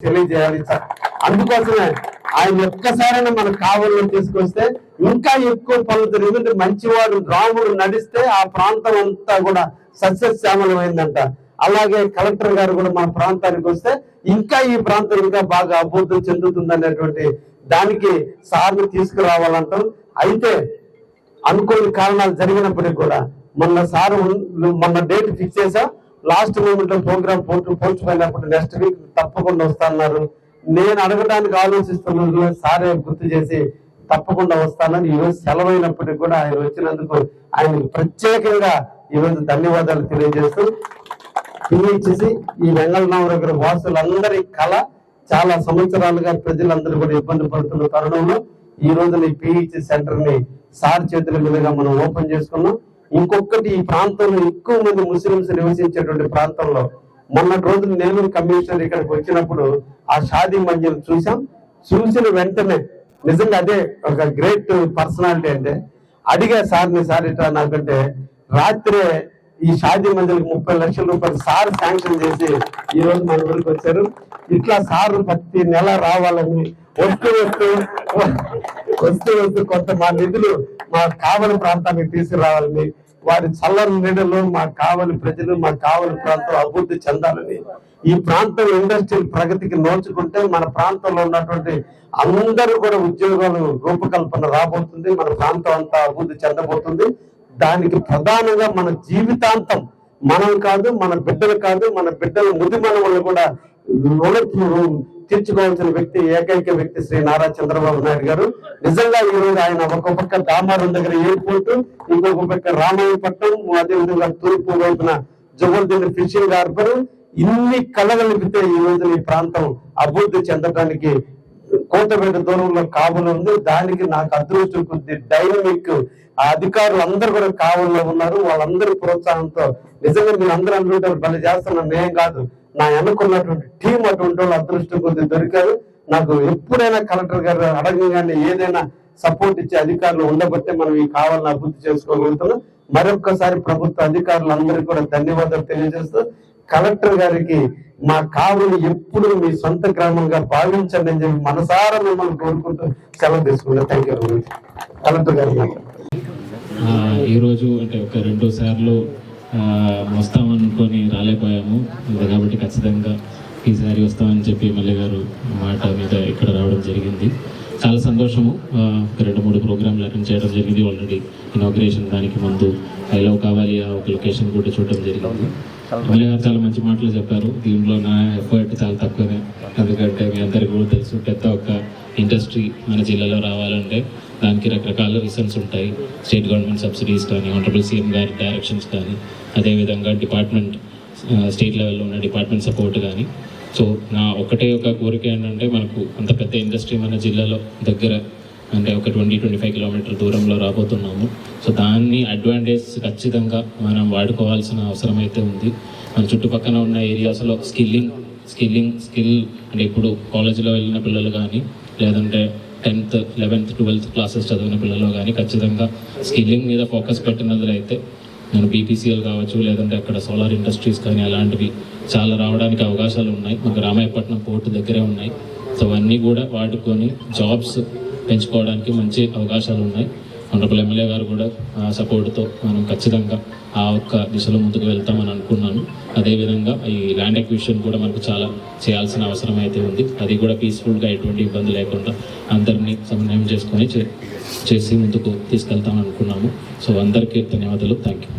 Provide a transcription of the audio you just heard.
తెలియజేయాలి సార్. అందుకోసమే ఆయన ఒక్కసారైనా మన కావల్లో తీసుకొస్తే ఇంకా ఎక్కువ పనులు ఎందుకంటే మంచివాడు రాముడు నడిస్తే ఆ ప్రాంతం అంతా కూడా సస్యశ్యామలమైందంట. అలాగే కలెక్టర్ గారు కూడా మన ప్రాంతానికి వస్తే ఇంకా ఈ ప్రాంతం ఇంకా బాగా అభివృద్ధి చెందుతుంది అనేటువంటి దానికి సార్ని తీసుకురావాలంటాం అయితే అనుకోని కారణాలు జరిగినప్పటికీ కూడా మొన్న సారు మొన్న డేట్ ఫిక్స్ చేసా లాస్ట్ మూమెంట్లో ప్రోగ్రామ్ పోస్ట్ పోయినప్పుడు నెక్స్ట్ వీక్ తప్పకుండా వస్తాన్నారు నేను అడగడానికి ఆలోచిస్తున్న సారే గుర్తు చేసి తప్పకుండా వస్తానని ఈరోజు సెలవైనప్పటికీ కూడా ఆయన వచ్చినందుకు ఆయనకు ప్రత్యేకంగా ఈరోజు ధన్యవాదాలు తెలియజేస్తూ పిలిచేసి ఈ వెంగళనామరగర వాసులందరి కళ చాలా సంవత్సరాలుగా ప్రజలందరూ కూడా ఇబ్బంది పడుతున్న తరుణంలో ఈ రోజున ఈ పిహెచ్ సెంటర్ని సార్ చేతుల మీదుగా మనం ఓపెన్ చేసుకున్నాం. ఇంకొకటి ఈ ప్రాంతంలో ఎక్కువ మంది ముస్లింస్ నివసించేటువంటి ప్రాంతంలో మొన్నటి రోజు నెల్లూరు కమిషనర్ ఇక్కడికి వచ్చినప్పుడు ఆ షాదీ మంజిల్ చూసాం చూసిన వెంటనే నిజంగా అదే ఒక గ్రేట్ పర్సనాలిటీ అంటే అడిగా సార్ని సార్ ఇట్లా నాకంటే రాత్రే ఈ షాదీ మందిరికి ముప్పై లక్షల రూపాయలు సార్ శాంక్షన్ చేసి ఈ రోజు మన ఊరికి వచ్చారు. ఇట్లా సార్ ప్రతి నెల రావాలని వస్తూ వస్తూ వస్తూ వస్తూ కొంత మా నిధులు మా కావలి ప్రాంతానికి తీసుకురావాలని వారి చల్లని నీడలో మా కావలి ప్రజలు మా కావలి ప్రాంతం అభివృద్ధి చెందాలని ఈ ప్రాంతం ఇండస్ట్రియల్ ప్రగతికి నోచుకుంటే మన ప్రాంతంలో ఉన్నటువంటి అందరూ కూడా ఉద్యోగాలు రూపకల్పన రాబోతుంది మన ప్రాంతం అంతా అభివృద్ధి చెందబోతుంది. దానికి ప్రధానంగా మన జీవితాంతం మనం కాదు మన బిడ్డలు కాదు మన బిడ్డల ముది మనవలు కూడా తీర్చుకోవాల్సిన వ్యక్తి ఏకైక వ్యక్తి శ్రీ నారా చంద్రబాబు నాయుడు గారు. నిజంగా ఈ రోజు ఆయన ఒక పక్క దామారం దగ్గర ఎయిర్పోర్ట్ ఇంకొక పక్క రామాయపట్నం అదేవిధంగా తూర్పు వైపున జబల్దీన్ ఫిషింగ్ హార్బర్. ఇన్ని కలగలిపితే ఈ రోజు ఈ ప్రాంతం అభివృద్ధి చెందడానికి కోటపేట దూరంలో కావులు ఉంది. దానికి నాకు అదృష్టం కొద్ది డైనమిక్ ఆ అధికారులు అందరూ కూడా కావుల్లో ఉన్నారు. వాళ్ళందరి ప్రోత్సాహంతో నిజంగా మీరు అందరూ అనుకుంటారు పని చేస్తున్నా నేను కాదు. నా వెనుకున్నటువంటి టీం అటువంటి వాళ్ళు అదృష్టం కొద్ది దొరికారు. నాకు ఎప్పుడైనా కలెక్టర్ గారు అడగంగానే ఏదైనా సపోర్ట్ ఇచ్చే అధికారులు ఉండబట్టే మనం ఈ కావాలని అభివృద్ధి చేసుకోగలుగుతున్నాం మరొక్కసారి ప్రభుత్వ అధికారులందరికీ కూడా ధన్యవాదాలు తెలియజేస్తూ కలెక్టర్ గారికి మా కావులు ఎప్పుడు మీ సొంత గ్రామంగా భావించండి అని చెప్పి మనసారా మిమ్మల్ని కోరుకుంటూ సెలవు తీసుకుంటాం థ్యాంక్ యూ కలెక్టర్ గారు. ఈరోజు అంటే ఒక రెండు సార్లు వస్తామనుకొని రాలేకపోయాము. కాబట్టి ఖచ్చితంగా ఈసారి వస్తామని చెప్పి ఎమ్మెల్యే గారు మాట మీద ఇక్కడ రావడం జరిగింది. చాలా సంతోషము. రెండు మూడు ప్రోగ్రాంలు అటెండ్ చేయడం జరిగింది. ఆల్రెడీ ఇనాగ్రేషన్ దానికి ముందు ఐ లవ్ కావాలి. ఆ ఒక లొకేషన్ కూడా చూడడం జరిగింది. ఎమ్మెల్యే గారు చాలా మంచి మాటలు చెప్పారు. దీంట్లో నా ఎఫర్ట్ చాలా తక్కువనే. ఎందుకంటే మీ అందరికీ కూడా తెలుసు పెద్ద ఒక ఇండస్ట్రీ మన జిల్లాలో రావాలంటే దానికి రకరకాల రీజన్స్ ఉంటాయి. స్టేట్ గవర్నమెంట్ సబ్సిడీస్ కానీ ఆనరబుల్ సీఎం గారి డైరెక్షన్స్ కానీ అదేవిధంగా డిపార్ట్మెంట్ స్టేట్ లెవెల్లో ఉన్న డిపార్ట్మెంట్ సపోర్ట్ కానీ. సో నా ఒకటే ఒక కోరిక ఏంటంటే మనకు అంత పెద్ద ఇండస్ట్రీ మన జిల్లాలో దగ్గర అంటే ఒక ట్వంటీ ట్వంటీ ఫైవ్ కిలోమీటర్ దూరంలో రాబోతున్నాము. సో దాన్ని అడ్వాంటేజ్ ఖచ్చితంగా మనం వాడుకోవాల్సిన అవసరం అయితే ఉంది. మన చుట్టుపక్కల ఉన్న ఏరియాస్లో స్కిల్లింగ్ స్కిల్లింగ్ స్కిల్ అంటే ఇప్పుడు కాలేజీలో వెళ్ళిన పిల్లలు కానీ లేదంటే టెన్త్ లెవెన్త్ ట్వెల్త్ క్లాసెస్ చదివిన పిల్లలు కానీ ఖచ్చితంగా స్కిల్లింగ్ మీద ఫోకస్ పెట్టినట్లయితే నేను బీపీసీఎల్ కావచ్చు లేదంటే అక్కడ సోలార్ ఇండస్ట్రీస్ కానీ అలాంటివి చాలా రావడానికి అవకాశాలు ఉన్నాయి. మాకు రామాయపట్నం పోర్టు దగ్గరే ఉన్నాయి. సో అవన్నీ కూడా వాడుకొని జాబ్స్ పెంచుకోవడానికి మంచి అవకాశాలు ఉన్నాయి. ఆనరబుల్ ఎమ్మెల్యే గారు కూడా సపోర్ట్తో మనం ఖచ్చితంగా ఆ ఒక్క దిశలో ముందుకు వెళ్తామని అనుకున్నాను. అదేవిధంగా ఈ ల్యాండ్ ఎక్విషన్ కూడా మనకు చాలా చేయాల్సిన అవసరం అయితే ఉంది. అది కూడా పీస్ఫుల్గా ఎటువంటి ఇబ్బంది లేకుండా చేసుకొని చేసి ముందుకు తీసుకెళ్తామని అనుకున్నాము సో అందరికీ ధన్యవాదాలు. Thank you